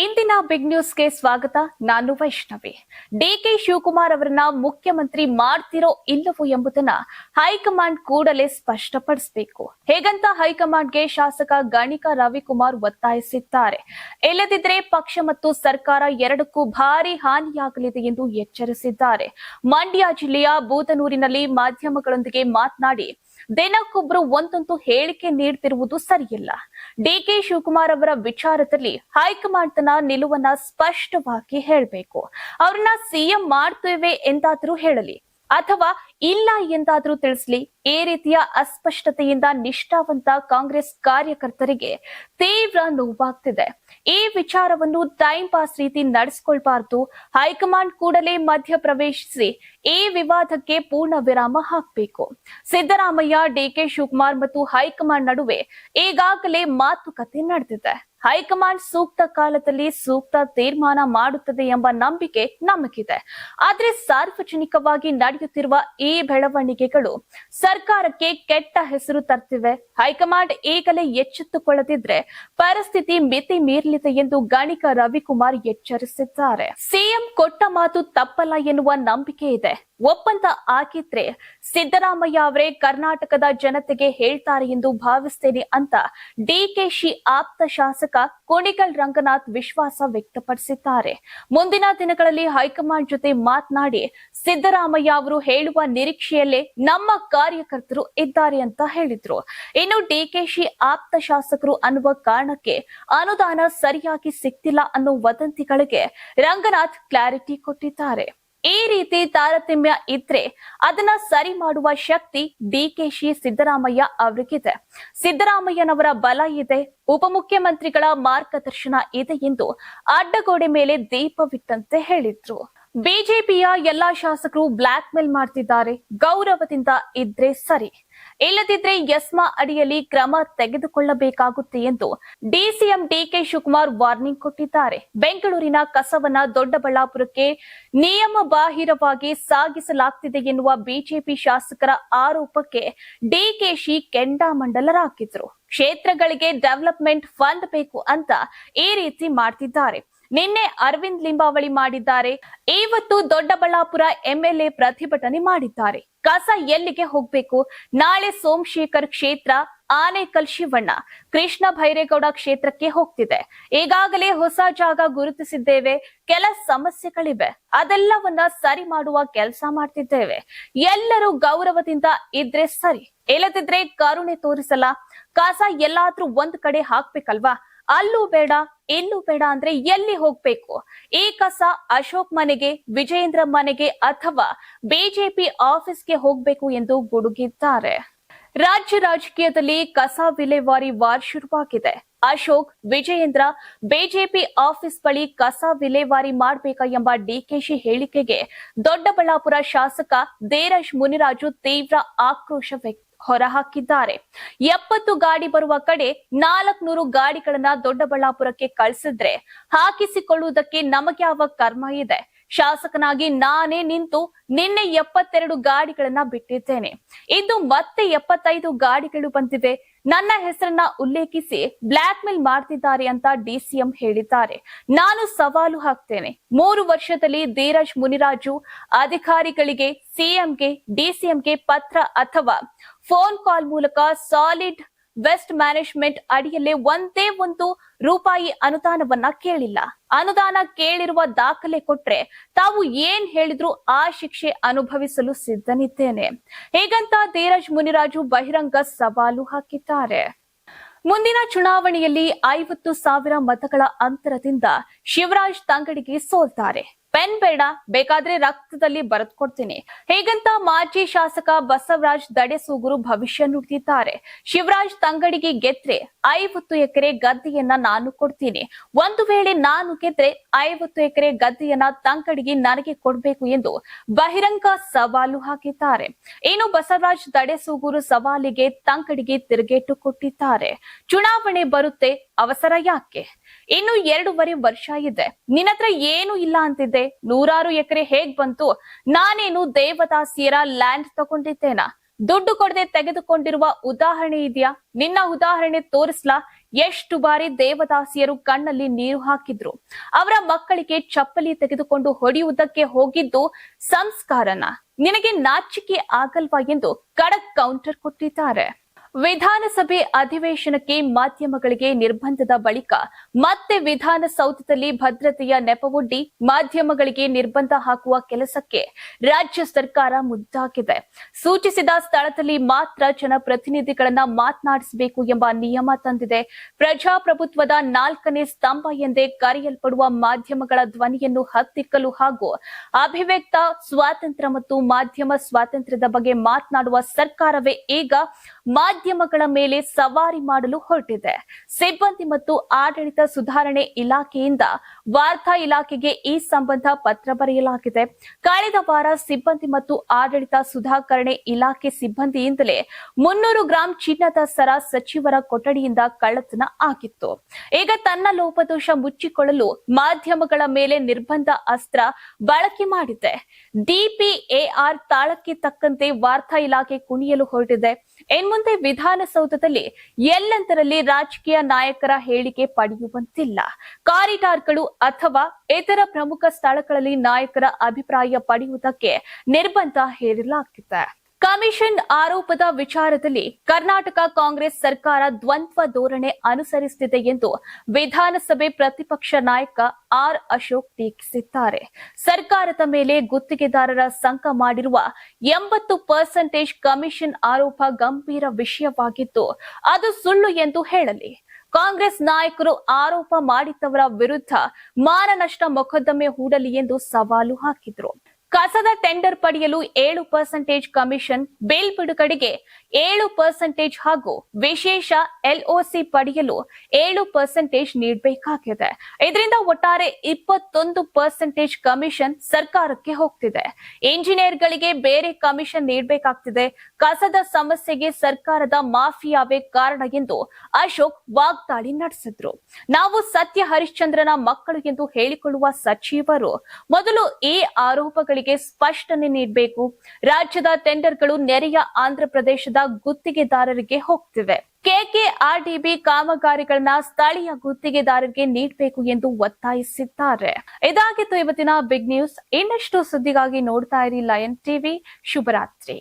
ಇಂದಿನ ಬಿಗ್ ನ್ಯೂಸ್ಗೆ ಸ್ವಾಗತ. ನಾನು ವೈಷ್ಣವಿ. ಡಿಕೆ ಶಿವಕುಮಾರ್ ಅವರನ್ನ ಮುಖ್ಯಮಂತ್ರಿ ಮಾಡ್ತಿರೋ ಇಲ್ಲವೋ ಎಂಬುದನ್ನ ಹೈಕಮಾಂಡ್ ಕೂಡಲೇ ಸ್ಪಷ್ಟಪಡಿಸಬೇಕು. ಹೇಗಂತ ಹೈಕಮಾಂಡ್ಗೆ ಶಾಸಕ ಗಣಿಕಾ ರವಿಕುಮಾರ್ ಒತ್ತಾಯಿಸಿದ್ದಾರೆ. ಇಲ್ಲದಿದ್ರೆ ಪಕ್ಷ ಮತ್ತು ಸರ್ಕಾರ ಎರಡಕ್ಕೂ ಭಾರಿ ಹಾನಿಯಾಗಲಿದೆ ಎಂದು ಎಚ್ಚರಿಸಿದ್ದಾರೆ. ಮಂಡ್ಯ ಜಿಲ್ಲೆಯ ಬೂದನೂರಿನಲ್ಲಿ ಮಾಧ್ಯಮಗಳೊಂದಿಗೆ ಮಾತನಾಡಿ ದಿನಕ್ಕೊಬ್ರು ಒಂದಂತೂ ಹೇಳಿಕೆ ನೀಡ್ತಿರುವುದು ಸರಿಯಿಲ್ಲ. ಡಿಕೆ ಶಿವಕುಮಾರ್ ಅವರ ವಿಚಾರದಲ್ಲಿ ಹೈಕಮಾಂಡ್ ತನ್ನ ನಿಲುವನ್ನ ಸ್ಪಷ್ಟವಾಗಿ ಹೇಳಬೇಕು. ಅವ್ರನ್ನ ಸಿಎಂ ಮಾಡ್ತೇವೆ ಎಂದಾದ್ರೂ ಹೇಳಲಿ, ಅಥವಾ ಇಲ್ಲ ಎಂದಾದ್ರೂ ತಿಳಿಸ್ಲಿ, ಈ ರೀತಿಯ ಅಸ್ಪಷ್ಟತೆಯಿಂದ ನಿಷ್ಠಾವಂತ ಕಾಂಗ್ರೆಸ್ ಕಾರ್ಯಕರ್ತರಿಗೆ ತೀವ್ರ ನೋವಾಗ್ತಿದೆ. ಈ ವಿಚಾರವನ್ನು ಟೈಮ್ ಪಾಸ್ ರೀತಿ ನಡೆಸಿಕೊಳ್ಬಾರ್ದು. ಹೈಕಮಾಂಡ್ ಕೂಡಲೇ ಮಧ್ಯ ಪ್ರವೇಶಿಸಿ ಈ ವಿವಾದಕ್ಕೆ ಪೂರ್ಣ ವಿರಾಮ ಹಾಕಬೇಕು. ಸಿದ್ದರಾಮಯ್ಯ ಡಿಕೆ ಶಿವಕುಮಾರ್ ಮತ್ತು ಹೈಕಮಾಂಡ್ ನಡುವೆ ಈಗಾಗಲೇ ಮಾತುಕತೆ ನಡೆದಿದೆ. ಹೈಕಮಾಂಡ್ ಸೂಕ್ತ ಕಾಲದಲ್ಲಿ ಸೂಕ್ತ ತೀರ್ಮಾನ ಮಾಡುತ್ತದೆ ಎಂಬ ನಂಬಿಕೆ ನಮಗಿದೆ. ಆದರೆ ಸಾರ್ವಜನಿಕವಾಗಿ ನಡೆಯುತ್ತಿರುವ ಈ ಬೆಳವಣಿಗೆಗಳು ಸರ್ಕಾರಕ್ಕೆ ಕೆಟ್ಟ ಹೆಸರು ತರ್ತಿವೆ. ಹೈಕಮಾಂಡ್ ಈಗಲೇ ಎಚ್ಚೆತ್ತುಕೊಳ್ಳದಿದ್ರೆ ಪರಿಸ್ಥಿತಿ ಮಿತಿ ಮೀರಲಿದೆ ಎಂದು ಗಣಿಕ ರವಿಕುಮಾರ್ ಎಚ್ಚರಿಸಿದ್ದಾರೆ. ಸಿಎಂ ಕೊಟ್ಟ ಮಾತು ತಪ್ಪಲ್ಲ ಎನ್ನುವ ನಂಬಿಕೆ ಇದೆ. ಒಪ್ಪಂದ ಆಗಿದ್ರೆ ಸಿದ್ದರಾಮಯ್ಯ ಅವರೇ ಕರ್ನಾಟಕದ ಜನತೆಗೆ ಹೇಳ್ತಾರೆ ಎಂದು ಭಾವಿಸ್ತೇನೆ ಅಂತ ಡಿಕೆಶಿ ಆಪ್ತ ಶಾಸಕ ಕುಣಿಗಲ್ ರಂಗನಾಥ್ ವಿಶ್ವಾಸ ವ್ಯಕ್ತಪಡಿಸಿದ್ದಾರೆ. ಮುಂದಿನ ದಿನಗಳಲ್ಲಿ ಹೈಕಮಾಂಡ್ ಜೊತೆ ಮಾತನಾಡಿ ಸಿದ್ದರಾಮಯ್ಯ ಅವರು ಹೇಳುವ ನಿರೀಕ್ಷೆಯಲ್ಲೇ ನಮ್ಮ ಕಾರ್ಯಕರ್ತರು ಇದ್ದಾರೆ ಅಂತ ಹೇಳಿದ್ರು. ಇನ್ನು ಡಿಕೆಶಿ ಆಪ್ತ ಶಾಸಕರು ಅನ್ನುವ ಕಾರಣಕ್ಕೆ ಅನುದಾನ ಸರಿಯಾಗಿ ಸಿಕ್ತಿಲ್ಲ ಅನ್ನೋ ವದಂತಿಗಳಿಗೆ ರಂಗನಾಥ್ ಕ್ಲಾರಿಟಿ ಕೊಟ್ಟಿದ್ದಾರೆ. ಈ ರೀತಿ ತಾರತಮ್ಯ ಇದ್ರೆ ಅದನ್ನ ಸರಿ ಮಾಡುವ ಶಕ್ತಿ ಡಿಕೆಶಿ ಸಿದ್ದರಾಮಯ್ಯ ಅವರಿಗಿದೆ. ಸಿದ್ದರಾಮಯ್ಯನವರ ಬಲ ಇದೆ. ಉಪಮುಖ್ಯಮಂತ್ರಿಗಳ ಮಾರ್ಗದರ್ಶನ ಇದೆ ಎಂದು ಅಡ್ಡಗೋಡೆ ಮೇಲೆ ದೀಪವಿಟ್ಟಂತೆ ಹೇಳಿದ್ರು. ಬಿಜೆಪಿಯ ಎಲ್ಲಾ ಶಾಸಕರು ಬ್ಲಾಕ್ ಮೇಲ್ ಮಾಡ್ತಿದ್ದಾರೆ. ಗೌರವದಿಂದ ಇದ್ರೆ ಸರಿ. ಇಲ್ಲದಿದ್ರೆ ಯಸ್ಮಾ ಅಡಿಯಲ್ಲಿ ಕ್ರಮ ತೆಗೆದುಕೊಳ್ಳಬೇಕಾಗುತ್ತೆ ಎಂದು ಡಿಸಿಎಂ ಡಿಕೆ ಶಿವಕುಮಾರ್ ವಾರ್ನಿಂಗ್ ಕೊಟ್ಟಿದ್ದಾರೆ. ಬೆಂಗಳೂರಿನ ಕಸವನ್ನ ದೊಡ್ಡಬಳ್ಳಾಪುರಕ್ಕೆ ನಿಯಮ ಬಾಹಿರವಾಗಿ ಸಾಗಿಸಲಾಗ್ತಿದೆ ಎನ್ನುವ ಬಿಜೆಪಿ ಶಾಸಕರ ಆರೋಪಕ್ಕೆ ಡಿಕೆಶಿ ಕೆಂಡಾಮಂಡಲರಾಗಿದ್ರು ಕ್ಷೇತ್ರಗಳಿಗೆ ಡೆವಲಪ್ಮೆಂಟ್ ಫಂಡ್ ಬೇಕು ಅಂತ ಈ ರೀತಿ ಮಾಡ್ತಿದ್ದಾರೆ. ನಿನ್ನೆ ಅರವಿಂದ್ ಲಿಂಬಾವಳಿ ಮಾಡಿದ್ದಾರೆ. ಇವತ್ತು ದೊಡ್ಡಬಳ್ಳಾಪುರ ಎಂಎಲ್ಎ ಪ್ರತಿಭಟನೆ ಮಾಡಿದ್ದಾರೆ. ಕಸ ಎಲ್ಲಿಗೆ ಹೋಗ್ಬೇಕು? ನಾಳೆ ಸೋಮಶೇಖರ್ ಕ್ಷೇತ್ರ, ಆನೇಕಲ್ ಶಿವಣ್ಣ. ಕೃಷ್ಣ ಭೈರೇಗೌಡ ಕ್ಷೇತ್ರಕ್ಕೆ ಹೋಗ್ತಿದೆ. ಈಗಾಗಲೇ ಹೊಸ ಜಾಗ ಗುರುತಿಸಿದ್ದೇವೆ. ಕೆಲ ಸಮಸ್ಯೆಗಳಿವೆ. ಅದೆಲ್ಲವನ್ನ ಸರಿ ಮಾಡುವ ಕೆಲಸ ಮಾಡ್ತಿದ್ದೇವೆ. ಎಲ್ಲರೂ ಗೌರವದಿಂದ ಇದ್ರೆ ಸರಿ. ಇಲ್ಲದಿದ್ರೆ ಕರುಣೆ ತೋರಿಸಲ್ಲ. ಕಸ ಎಲ್ಲಾದ್ರೂ ಒಂದ್ ಕಡೆ ಹಾಕ್ಬೇಕಲ್ವಾ? ಅಲ್ಲೂ ಬೇಡ. ಇಲ್ಲೂ ಬೇಡ ಅಂದ್ರೆ ಎಲ್ಲಿ ಹೋಗ್ಬೇಕು? ಈ ಕಸ ಅಶೋಕ್ ಮನೆಗೆ, ವಿಜಯೇಂದ್ರ ಮನೆಗೆ ಅಥವಾ ಬಿಜೆಪಿ ಆಫೀಸ್ಗೆ ಹೋಗ್ಬೇಕು ಎಂದು ಗುಡುಗಿದ್ದಾರೆ. ರಾಜ್ಯ ರಾಜಕೀಯದಲ್ಲಿ ಕಸ ವಿಲೇವಾರಿ ವಾರ್ ಶುರುವಾಗಿದೆ. ಅಶೋಕ್, ವಿಜಯೇಂದ್ರ ಬಿಜೆಪಿ ಆಫೀಸ್ ಬಳಿ ಕಸ ವಿಲೇವಾರಿ ಮಾಡಬೇಕಾ ಎಂಬ ಡಿಕೆಶಿ ಹೇಳಿಕೆಗೆ ದೊಡ್ಡಬಳ್ಳಾಪುರ ಶಾಸಕ ದೇರಶ್ ಮುನಿರಾಜು ತೀವ್ರ ಆಕ್ರೋಶ ವ್ಯಕ್ತ ಹೊರಹಾಕಿದ್ದಾರೆ. ಎಪ್ಪತ್ತು ಗಾಡಿ ಬರುವ ಕಡೆ ನಾಲ್ಕನೂರು ಗಾಡಿಗಳನ್ನ ದೊಡ್ಡಬಳ್ಳಾಪುರಕ್ಕೆ ಕಳಿಸಿದ್ರೆ ಹಾಕಿಸಿಕೊಳ್ಳುವುದಕ್ಕೆ ನಮಗೆ ಯಾವ ಕರ್ಮ ಇದೆ? ಶಾಸಕನಾಗಿ ನಾನೇ ನಿಂತು ನಿನ್ನೆ ಎಪ್ಪತ್ತೆರಡು ಗಾಡಿಗಳನ್ನ ಬಿಟ್ಟಿದ್ದೇನೆ. ಇಂದು ಮತ್ತೆ ಎಪ್ಪತ್ತೈದು ಗಾಡಿಗಳು ಬಂದಿವೆ. ನನ್ನ ಹೆಸರನ್ನ ಉಲ್ಲೇಖಿಸಿ ಬ್ಲಾಕ್ ಮೇಲ್ ಮಾಡ್ತಿದ್ದಾರೆ ಅಂತ ಡಿಸಿಎಂ ಹೇಳಿದ್ದಾರೆ. ನಾನು ಸವಾಲು ಹಾಕ್ತೇನೆ. ಮೂರು ವರ್ಷದಲ್ಲಿ ಧೀರಜ್ ಮುನಿರಾಜು ಅಧಿಕಾರಿಗಳಿಗೆ ಸಿಎಂಗೆ ಡಿಸಿಎಂಗೆ ಪತ್ರ ಅಥವಾ ಫೋನ್ ಕಾಲ್ ಮೂಲಕ ಸಾಲಿಡ್ ವೆಸ್ಟ್ ಮ್ಯಾನೇಜ್ಮೆಂಟ್ ಅಡಿಯಲ್ಲಿ ಒಂದೇ ಒಂದು ರೂಪಾಯಿ ಅನುದಾನವನ್ನ ಕೇಳಿಲ್ಲ. ಅನುದಾನ ಕೇಳಿರುವ ದಾಖಲೆ ಕೊಟ್ರೆ ತಾವು ಏನ್ ಹೇಳಿದ್ರು ಆ ಶಿಕ್ಷೆ ಅನುಭವಿಸಲು ಸಿದ್ಧನಿದ್ದೇನೆ. ಹೇಗಂತ ಧೀರಜ್ ಮುನಿರಾಜು ಬಹಿರಂಗ ಸವಾಲು ಹಾಕಿದ್ದಾರೆ. ಮುಂದಿನ ಚುನಾವಣೆಯಲ್ಲಿ ಐವತ್ತು ಸಾವಿರ ಮತಗಳ ಅಂತರದಿಂದ ಶಿವರಾಜ್ ತಂಗಡಿಗೆ ಸೋಲ್ತಾರೆ. ಪೆನ್ ಬೇಡ, ಬೇಕಾದ್ರೆ ರಕ್ತದಲ್ಲಿ ಬರೆದ್ಕೊಡ್ತೀನಿ ಹೇಗಂತ ಮಾಜಿ ಶಾಸಕ ಬಸವರಾಜ್ ದಡೆಸೂಗುರು ಭವಿಷ್ಯ ನುಡಿದಿದ್ದಾರೆ. ಶಿವರಾಜ್ ತಂಗಡಿಗೆ ಗೆದ್ರೆ ಐವತ್ತು ಎಕರೆ ಗದ್ದೆಯನ್ನ ನಾನು ಕೊಡ್ತೀನಿ. ಒಂದು ವೇಳೆ ನಾನು ಗೆದ್ರೆ ಐವತ್ತು ಎಕರೆ ಗದ್ದೆಯನ್ನ ತಂಗಡಿಗೆ ನನಗೆ ಕೊಡ್ಬೇಕು ಎಂದು ಬಹಿರಂಗ ಸವಾಲು ಹಾಕಿದ್ದಾರೆ. ಇನ್ನು ಬಸವರಾಜ್ ದಡೆಸೂಗೂರು ಸವಾಲಿಗೆ ತಂಗಡಿಗೆ ತಿರುಗೇಟು ಕೊಟ್ಟಿದ್ದಾರೆ. ಚುನಾವಣೆ ಬರುತ್ತೆ, ಅವಸರ ಯಾಕೆ? ಇನ್ನು ಎರಡೂವರೆ ವರ್ಷ ಇದೆ. ನಿನ್ನತ್ರ ಏನು ಇಲ್ಲ ಅಂತಿದ್ದೆ. ನೂರಾರು ಎಕರೆ ಹೇಗ್ ಬಂತು? ನಾನೇನು ದೇವದಾಸಿಯರ ಲ್ಯಾಂಡ್ ತಗೊಂಡಿದ್ದೇನಾ? ದುಡ್ಡು ಕೊಡದೆ ತೆಗೆದುಕೊಂಡಿರುವ ಉದಾಹರಣೆ ಇದೆಯಾ? ನಿನ್ನ ಉದಾಹರಣೆ ತೋರಿಸ್ಲಾ? ಎಷ್ಟು ಬಾರಿ ದೇವದಾಸಿಯರು ಕಣ್ಣಲ್ಲಿ ನೀರು ಹಾಕಿದ್ರು. ಅವರ ಮಕ್ಕಳಿಗೆ ಚಪ್ಪಲಿ ತೆಗೆದುಕೊಂಡು ಹೊಡೆಯುವುದಕ್ಕೆ ಹೋಗಿದ್ದು ಸಂಸ್ಕಾರನ? ನಿನಗೆ ನಾಚಿಕೆ ಆಗಲ್ವಾ ಎಂದು ಕಡಕ್ ಕೌಂಟರ್ ಕೊಟ್ಟಿದ್ದಾರೆ. ವಿಧಾನಸಭೆ ಅಧಿವೇಶನಕ್ಕೆ ಮಾಧ್ಯಮಗಳಿಗೆ ನಿರ್ಬಂಧದ ಬಳಿಕ ಮತ್ತೆ ವಿಧಾನಸೌಧದಲ್ಲಿ ಭದ್ರತೆಯ ನೆಪವೊಡ್ಡಿ ಮಾಧ್ಯಮಗಳಿಗೆ ನಿರ್ಬಂಧ ಹಾಕುವ ಕೆಲಸಕ್ಕೆ ರಾಜ್ಯ ಸರ್ಕಾರ ಮುಂದಾಗಿದೆ. ಸೂಚಿಸಿದ ಸ್ಥಳದಲ್ಲಿ ಮಾತ್ರ ಜನಪ್ರತಿನಿಧಿಗಳನ್ನ ಮಾತನಾಡಿಸಬೇಕು ಎಂಬ ನಿಯಮ ತಂದಿದೆ. ಪ್ರಜಾಪ್ರಭುತ್ವದ ನಾಲ್ಕನೇ ಸ್ತಂಭ ಎಂದೇ ಕರೆಯಲ್ಪಡುವ ಮಾಧ್ಯಮಗಳ ಧ್ವನಿಯನ್ನು ಹತ್ತಿಕ್ಕಲು ಹಾಗೂ ಅಭಿವ್ಯಕ್ತ ಸ್ವಾತಂತ್ರ್ಯ ಮತ್ತು ಮಾಧ್ಯಮ ಸ್ವಾತಂತ್ರ್ಯದ ಬಗ್ಗೆ ಮಾತನಾಡುವ ಸರ್ಕಾರವೇ ಈಗ ಮಾಧ್ಯಮಗಳ ಮೇಲೆ ಸವಾರಿ ಮಾಡಲು ಹೊರಟಿದೆ. ಸಿಬ್ಬಂದಿ ಮತ್ತು ಆಡಳಿತ ಸುಧಾರಣೆ ಇಲಾಖೆಯಿಂದ ವಾರ್ತಾ ಇಲಾಖೆಗೆ ಈ ಸಂಬಂಧ ಪತ್ರ ಬರೆಯಲಾಗಿದೆ. ಕಳೆದ ವಾರ ಸಿಬ್ಬಂದಿ ಮತ್ತು ಆಡಳಿತ ಸುಧಾಕರಣೆ ಇಲಾಖೆ ಸಿಬ್ಬಂದಿಯಿಂದಲೇ ಮುನ್ನೂರು ಗ್ರಾಂ ಚಿನ್ನದ ಸರ ಸಚಿವರ ಕೊಠಡಿಯಿಂದ ಕಳ್ಳತನ ಆಗಿತ್ತು. ಈಗ ತನ್ನ ಲೋಪದೋಷ ಮುಚ್ಚಿಕೊಳ್ಳಲು ಮಾಧ್ಯಮಗಳ ಮೇಲೆ ನಿರ್ಬಂಧ ಅಸ್ತ್ರ ಬಳಕೆ ಮಾಡಿದೆ. ಡಿಪಿಎಆರ್ ತಾಳಕ್ಕೆ ತಕ್ಕಂತೆ ವಾರ್ತಾ ಇಲಾಖೆ ಕುಣಿಯಲು ಹೊರಟಿದೆ. ಇನ್ಮುಂದೆ ವಿಧಾನಸೌಧದಲ್ಲಿ ಎಲ್ಲಂತರಲ್ಲಿ ರಾಜಕೀಯ ನಾಯಕರ ಹೇಳಿಕೆ ಪಡೆಯುವಂತಿಲ್ಲ. ಕಾರಿಡಾರ್ಗಳು ಅಥವಾ ಇತರ ಪ್ರಮುಖ ಸ್ಥಳಗಳಲ್ಲಿ ನಾಯಕರ ಅಭಿಪ್ರಾಯ ಪಡೆಯುವುದಕ್ಕೆ ನಿರ್ಬಂಧ ಹೇರಲಾಗಿದೆ ಕಮಿಷನ್ ಆರೋಪದ ವಿಚಾರದಲ್ಲಿ ಕರ್ನಾಟಕ ಕಾಂಗ್ರೆಸ್ ಸರ್ಕಾರ ದ್ವಂದ್ವ ಧೋರಣೆ ಅನುಸರಿಸುತ್ತಿದೆ ಎಂದು ವಿಧಾನಸಭೆ ಪ್ರತಿಪಕ್ಷ ನಾಯಕ ಆರ್ ಅಶೋಕ್ ಟೀಕಿಸಿದ್ದಾರೆ. ಸರ್ಕಾರದ ಮೇಲೆ ಗುತ್ತಿಗೆದಾರರ ಸಂಕ ಮಾಡಿರುವ ಎಂಬತ್ತು ಪರ್ಸೆಂಟೇಜ್ ಕಮಿಷನ್ ಆರೋಪ ಗಂಭೀರ ವಿಷಯವಾಗಿದ್ದು, ಅದು ಸುಳ್ಳು ಎಂದು ಹೇಳಲಿ. ಕಾಂಗ್ರೆಸ್ ನಾಯಕರು ಆರೋಪ ಮಾಡಿದ್ದವರ ವಿರುದ್ಧ ಮಾನನಷ್ಟ ಮೊಕದ್ದಮೆ ಹೂಡಲಿ ಎಂದು ಸವಾಲು ಹಾಕಿದ್ರು. ಕಸದ ಟೆಂಡರ್ ಪಡೆಯಲು ಏಳು ಪರ್ಸೆಂಟೇಜ್ ಕಮಿಷನ್ ಬೇಲ್ ಬಿಡುಗಡೆಗೆ ಏಳು ಪರ್ಸೆಂಟೇಜ್ ಹಾಗೂ ವಿಶೇಷ ಎಲ್ಒಸಿ ಪಡೆಯಲು ಏಳು ಪರ್ಸೆಂಟೇಜ್ ನೀಡಬೇಕಾಗಿದೆ. ಇದರಿಂದ ಒಟ್ಟಾರೆ ಇಪ್ಪತ್ತೊಂದು ಪರ್ಸೆಂಟೇಜ್ ಕಮಿಷನ್ ಸರ್ಕಾರಕ್ಕೆ ಹೋಗ್ತಿದೆ. ಇಂಜಿನಿಯರ್ಗಳಿಗೆ ಬೇರೆ ಕಮಿಷನ್ ನೀಡಬೇಕಾಗ್ತಿದೆ. ಕಸದ ಸಮಸ್ಯೆಗೆ ಸರ್ಕಾರದ ಮಾಫಿಯಾವೇ ಕಾರಣ ಎಂದು ಅಶೋಕ್ ವಾಗ್ದಾಳಿ ನಡೆಸಿದ್ರು. ನಾವು ಸತ್ಯ ಹರಿಶ್ಚಂದ್ರನ ಮಕ್ಕಳು ಎಂದು ಹೇಳಿಕೊಳ್ಳುವ ಸಚಿವರು, ಮೊದಲು ಈ ಆರೋಪಗಳಿಗೆ ಸ್ಪಷ್ಟನೆ ನೀಡಬೇಕು ರಾಜ್ಯದ ಟೆಂಡರ್ಗಳು ನೆರೆಯ ಆಂಧ್ರಪ್ರದೇಶದ ಗುತ್ತಿಗೆದಾರರಿಗೆ ಹೋಗ್ತಿವೆ. ಕೆಕೆಆರ್ಡಿಬಿ ಕಾಮಗಾರಿಗಳನ್ನ ಸ್ಥಳೀಯ ಗುತ್ತಿಗೆದಾರರಿಗೆ ನೀಡಬೇಕು ಎಂದು ಒತ್ತಾಯಿಸಿದ್ದಾರೆ. ಇದಾಗಿತ್ತು ಇವತ್ತಿನ ಬಿಗ್ ನ್ಯೂಸ್. ಇನ್ನಷ್ಟು ಸುದ್ದಿಗಾಗಿ ನೋಡ್ತಾ ಇರಿ ಲಯನ್ ಟಿವಿ. ಶುಭರಾತ್ರಿ.